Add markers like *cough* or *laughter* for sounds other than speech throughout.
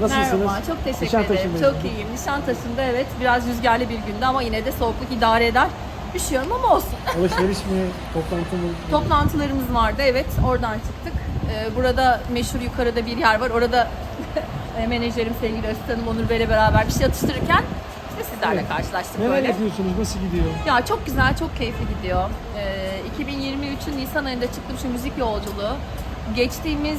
Nasılsınız? Merhaba, çok teşekkür Nişantaşı'ndayım. ederim. Çok iyiyim. Nişantaşı'nda evet biraz rüzgarlı bir gündü ama yine de soğukluk idare eder. Üşüyorum ama olsun. *laughs* Alışveriş mi? Toplantı mı? Toplantılarımız vardı evet oradan çıktık. Ee, burada meşhur yukarıda bir yer var. Orada *laughs* e, menajerim sevgili Öztürk Hanım Onur Bey'le beraber bir şey atıştırırken işte sizlerle Evet. karşılaştık Neler böyle. yapıyorsunuz? Nasıl gidiyor? Ya çok güzel, çok keyifli gidiyor. Ee, 2023'ün Nisan ayında çıktım şu müzik yolculuğu. Geçtiğimiz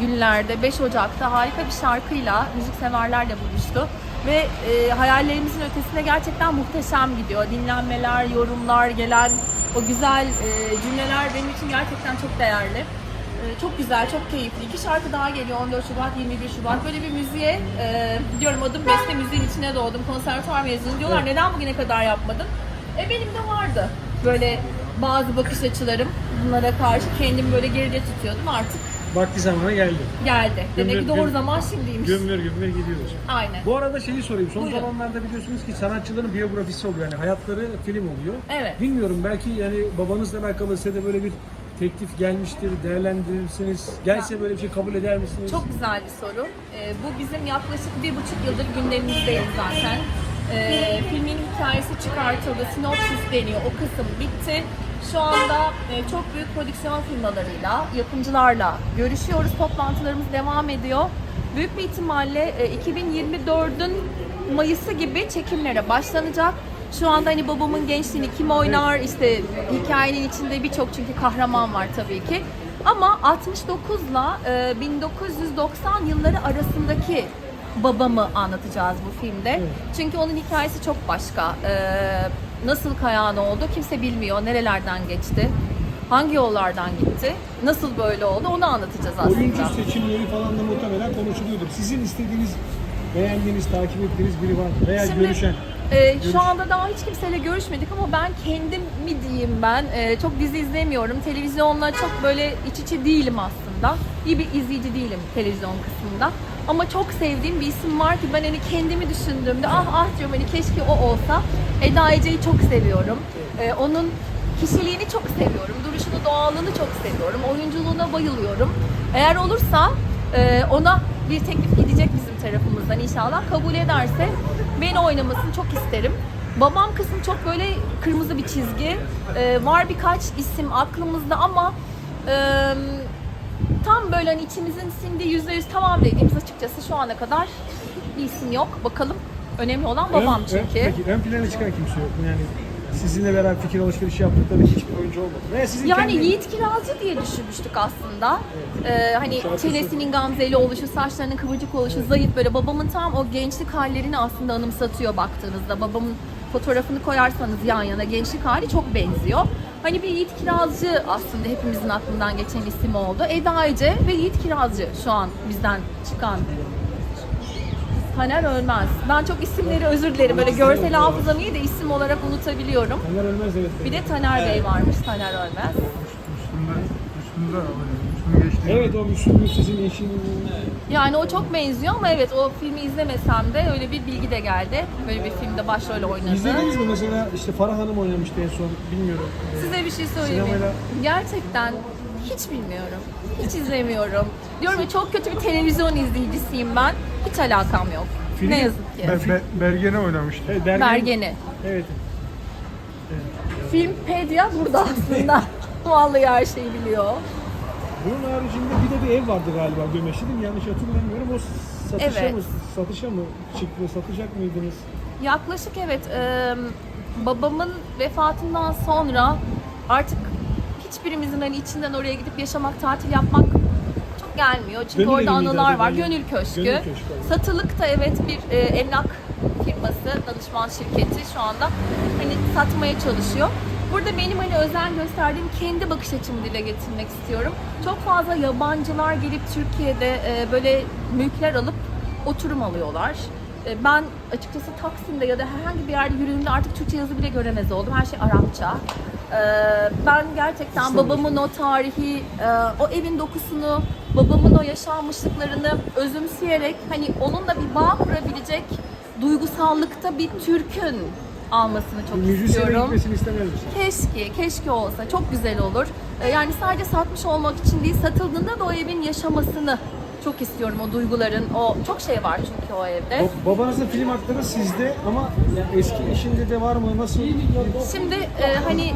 günlerde 5 Ocak'ta harika bir şarkıyla müzikseverlerle buluştu. Ve e, hayallerimizin ötesine gerçekten muhteşem gidiyor. Dinlenmeler, yorumlar, gelen o güzel e, cümleler benim için gerçekten çok değerli. E, çok güzel, çok keyifli. İki şarkı daha geliyor 14 Şubat, 21 Şubat. Böyle bir müziğe e, diyorum adım beste müziğin içine doğdum. Konservatuvar mezunu diyorlar. Neden bugüne kadar yapmadın? E benim de vardı. Böyle bazı bakış açılarım bunlara karşı kendimi böyle geride tutuyordum artık Vakti zamanı geldi. geldi. Demek ki Gümbür- doğru güm- zaman şimdiymiş. Gümbür gümbür gidiyoruz. Aynen. Bu arada şeyi sorayım. Son Buyurun. zamanlarda biliyorsunuz ki sanatçıların biyografisi oluyor. Yani hayatları film oluyor. Evet. Bilmiyorum belki yani babanızla alakalı size de böyle bir teklif gelmiştir, değerlendirirsiniz. Gelse böyle bir şey kabul eder misiniz? Çok güzel bir soru. Ee, bu bizim yaklaşık bir buçuk yıldır gündemimizdeyiz zaten. Ee, filmin hikayesi çıkartıldı, sinopsis deniyor, o kısım bitti. Şu anda e, çok büyük prodüksiyon firmalarıyla, yapımcılarla görüşüyoruz, toplantılarımız devam ediyor. Büyük bir ihtimalle e, 2024'ün Mayıs'ı gibi çekimlere başlanacak. Şu anda hani babamın gençliğini kim oynar, işte hikayenin içinde birçok çünkü kahraman var tabii ki. Ama 69 ile e, 1990 yılları arasındaki babamı anlatacağız bu filmde. Evet. Çünkü onun hikayesi çok başka. E, nasıl kayağın oldu kimse bilmiyor. Nerelerden geçti. Hangi yollardan gitti? Nasıl böyle oldu? Onu anlatacağız aslında. Oyuncu seçimleri falan da muhtemelen konuşuluyordur. Sizin istediğiniz, beğendiğiniz, takip ettiğiniz biri var veya Şimdi, görüşen. e, Görüş- şu anda daha hiç kimseyle görüşmedik ama ben kendim mi diyeyim ben e, çok dizi izlemiyorum. Televizyonla çok böyle iç içe değilim aslında. İyi bir izleyici değilim televizyon kısmında. Ama çok sevdiğim bir isim var ki ben hani kendimi düşündüğümde ah ah diyorum hani keşke o olsa. Eda Ece'yi çok seviyorum. E, onun kişiliğini çok seviyorum. Duruşunu, doğallığını çok seviyorum. Oyunculuğuna bayılıyorum. Eğer olursa e, ona bir teklif gidecek bizim tarafımızdan inşallah. Kabul ederse beni oynamasını çok isterim. Babam kısmı çok böyle kırmızı bir çizgi. E, var birkaç isim aklımızda ama e, tam böyle hani içimizin sindiği yüzde yüz tamam dediğimiz açıkçası şu ana kadar bir isim yok. Bakalım. Önemli olan babam Ön- çünkü. Ön, peki ön plana çıkan kimse yok mu? Yani sizinle beraber fikir alışverişi yaptıkları hiçbir oyuncu olmadı. Veya sizin Yani kendi... Yiğit Kirazcı diye düşünmüştük aslında. Ee, hani Şarkısı. çenesinin gamzeli oluşu, saçlarının kıvırcık oluşu, zayıf böyle babamın tam o gençlik hallerini aslında anımsatıyor baktığınızda. Babamın fotoğrafını koyarsanız yan yana gençlik hali çok benziyor. Hani bir Yiğit Kirazcı aslında hepimizin aklından geçen isim oldu. Eda Ece ve Yiğit Kirazcı şu an bizden çıkan Taner Ölmez. Ben çok isimleri özür dilerim. Böyle görsel hafızam iyi de isim olarak unutabiliyorum. Taner Ölmez evet. Bir de Taner Bey varmış, Taner Ölmez. Üstünde, üstünde. Evet o Müslüm Gürses'in eşinin Yani o çok benziyor ama evet o filmi izlemesem de öyle bir bilgi de geldi. Böyle bir filmde başrol oynadı. İzlediniz mi mesela işte Farah Hanım oynamıştı en son bilmiyorum. Size bir şey söyleyeyim. Sinemayla- Gerçekten hiç bilmiyorum. Hiç izlemiyorum. Diyorum ya çok kötü bir televizyon izleyicisiyim ben. Hiç alakam yok. Film- ne yazık ki. Be, be, Bergen'e oynamıştı. Evet, Bergen- Bergeni. Evet. Filmpedia burada aslında. *laughs* Vallahi her şeyi biliyor. Bunun haricinde bir de bir ev vardı galiba Gömeş'te değil mi? Yanlış hatırlamıyorum. O satışa Evet. mı satışa mı çıktı? Satacak mıydınız? Yaklaşık evet e, babamın vefatından sonra artık hiçbirimizin hani içinden oraya gidip yaşamak, tatil yapmak çok gelmiyor. Çünkü Gönül orada anılar adı? var. Gönül- Gönül Köşkü. Gönül Köşkü, evet. Satılık da evet bir e, emlak firması, danışman şirketi şu anda hani satmaya çalışıyor. Burada benim hani özen gösterdiğim kendi bakış açımı dile getirmek istiyorum. Çok fazla yabancılar gelip Türkiye'de e, böyle mülkler alıp oturum alıyorlar. E, Ben açıkçası Taksim'de ya da herhangi bir yerde yürüdüğümde artık Türkçe yazı bile göremez oldum. Her şey Arapça. E, Ben gerçekten babamın o tarihi, e, o evin dokusunu, babamın o yaşanmışlıklarını özümseyerek hani onunla bir bağ kurabilecek duygusallıkta bir Türk'ün almasını çok Müzisyene istiyorum. gitmesini istemez misin? Keşke, keşke olsa. Çok güzel olur. Ee, Yani sadece satmış olmak için değil, satıldığında da o evin yaşamasını Çok istiyorum o duyguların, o çok şey var çünkü o evde. Ba- Babanızın film hakları sizde ama yani eski eşinde de var mı? Nasıl? Şimdi e, hani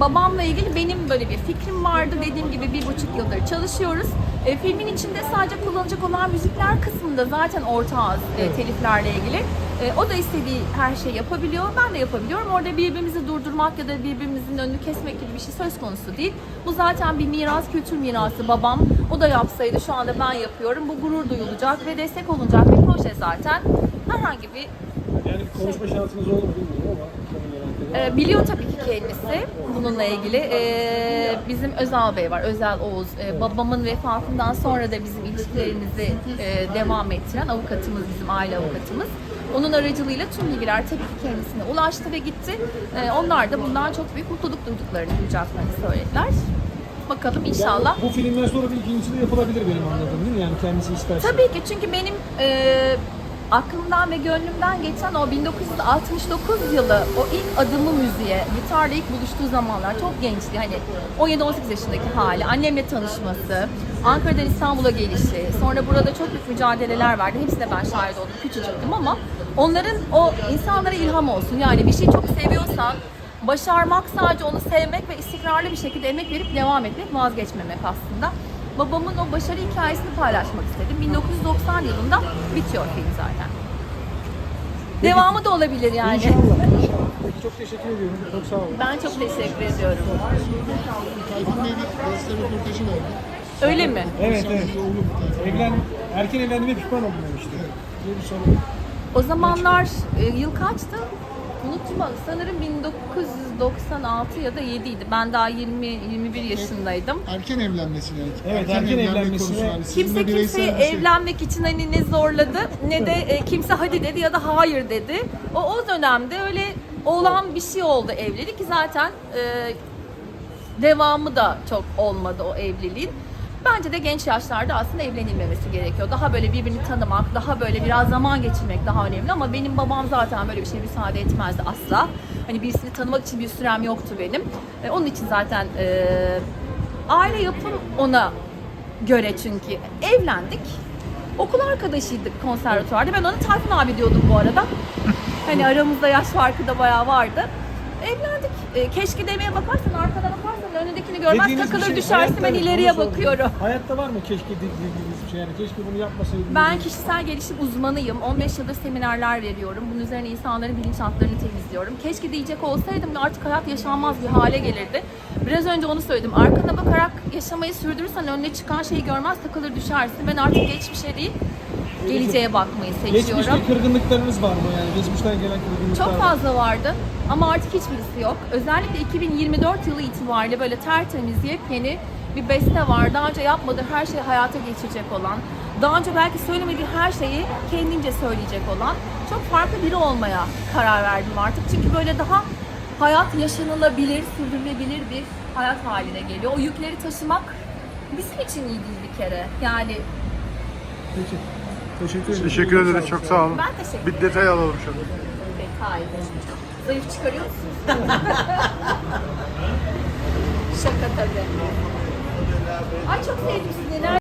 babamla ilgili benim böyle bir fikrim vardı. Dediğim gibi bir buçuk yıldır çalışıyoruz. E, filmin içinde sadece kullanılacak olan müzikler kısmında zaten ortağız e, teliflerle ilgili. E, o da istediği her şeyi yapabiliyor. Ben de yapabiliyorum. Orada birbirimizi durdurmak ya da birbirimizin önünü kesmek gibi bir şey söz konusu değil. Bu zaten bir miras, kültür mirası. Babam o da yapsaydı şu anda ben yapıyorum. Bu gurur duyulacak ve destek olunacak bir proje zaten. Herhangi bir Yani bir konuşma şansınız olur mu bilmiyorum ama. ee, biliyor tabii kendisi bununla ilgili. Ee, bizim Özal Bey var, Özel Oğuz. Ee, babamın vefatından sonra da bizim ilişkilerimizi e, devam ettiren avukatımız, bizim aile avukatımız. Onun aracılığıyla tüm bilgiler tabii ki kendisine ulaştı ve gitti. Ee, onlar da bundan çok büyük mutluluk duyduklarını, duyacaklarını söylediler. Bakalım inşallah. Yani bu filmden sonra bir ikincisi de yapılabilir benim anladığım değil mi? Yani kendisi isterse. Tabii ki çünkü benim e, aklımdan ve gönlümden geçen o 1969 yılı o ilk adımı müziğe, gitarla ilk buluştuğu zamanlar çok gençti. Hani 17-18 yaşındaki hali, annemle tanışması, Ankara'dan İstanbul'a gelişi, sonra burada çok büyük mücadeleler vardı. Hepsine ben şahit oldum, küçücüktüm ama onların o insanlara ilham olsun. Yani bir şeyi çok seviyorsan başarmak sadece onu sevmek ve istikrarlı bir şekilde emek verip devam etmek, vazgeçmemek aslında. Babamın o başarı hikayesini paylaşmak istedim. 1990 yılında bitiyor film zaten. Devamı da olabilir yani. İnşallah. *laughs* inşallah. Peki çok teşekkür ediyorum. Çok sağ olun. Ben çok teşekkür ediyorum. Tayfun Bey'in gazete röportajı vardı. Öyle mi? Evet evet. Evlen, erken evlendiğime pişman oldum demişti. Diye bir soru. O zamanlar e, yıl kaçtı? Unutma sanırım 1996 ya da 7 idi. Ben daha 20 21 yaşındaydım. Erken evlenmesine. Evet, erken evlenme evlenmesine. konusu Kimse kimseyi bir şey. evlenmek için hani ne zorladı ne de e, kimse hadi dedi ya da hayır dedi. O o dönemde öyle olan bir şey oldu evlilik ki zaten e, devamı da çok olmadı o evliliğin. Bence de genç yaşlarda aslında evlenilmemesi gerekiyor. Daha böyle birbirini tanımak, daha böyle biraz zaman geçirmek daha önemli ama benim babam zaten böyle bir şey müsaade etmezdi asla. Hani birisini tanımak için bir sürem yoktu benim. E, onun için zaten e, aile yapım ona göre çünkü evlendik. Okul arkadaşıydık konservatuvarda. Ben ona Tayfun abi diyordum bu arada. Hani aramızda yaş farkı da bayağı vardı. Evlendik. E, keşke demeye bakarsan, arkana bakarsan önündekini görmez Dediğiniz bir takılır şey- düşersin hayatta ben evet, ileriye onu sordum. bakıyorum. Hayatta var mı keşke dediğiniz bir şey yani keşke bunu yapmasaydım. Ben kişisel gelişim uzmanıyım. 15 yıldır seminerler veriyorum. Bunun üzerine insanların bilinçaltlarını temizliyorum. Keşke diyecek olsaydım da artık hayat yaşanmaz bir hale gelirdi. Biraz önce onu söyledim. Arkana bakarak yaşamayı sürdürürsen önüne çıkan şeyi görmez takılır düşersin. Ben artık geçmişe değil, geleceğe bakmayı seçiyorum. Geçmişte kırgınlıklarınız var mı yani? Geçmişten gelen kırgınlıklar Çok var. fazla vardı ama artık hiçbirisi yok. Özellikle 2024 yılı itibariyle böyle tertemiz yepyeni bir beste var. Daha önce yapmadığı her şeyi hayata geçirecek olan, daha önce belki söylemediği her şeyi kendince söyleyecek olan çok farklı biri olmaya karar verdim artık. Çünkü böyle daha hayat yaşanılabilir, sürdürülebilir bir hayat haline geliyor. O yükleri taşımak bizim için iyi değil bir kere. Yani Peki. Teşekkür ederim. Teşekkür ederiz. Çok sağ olun. ben teşekkür Bir detay alalım an. Peki, hayır. Zayıf çıkarıyor musunuz? *laughs* Şaka tabii. Ay çok sevdim sizi.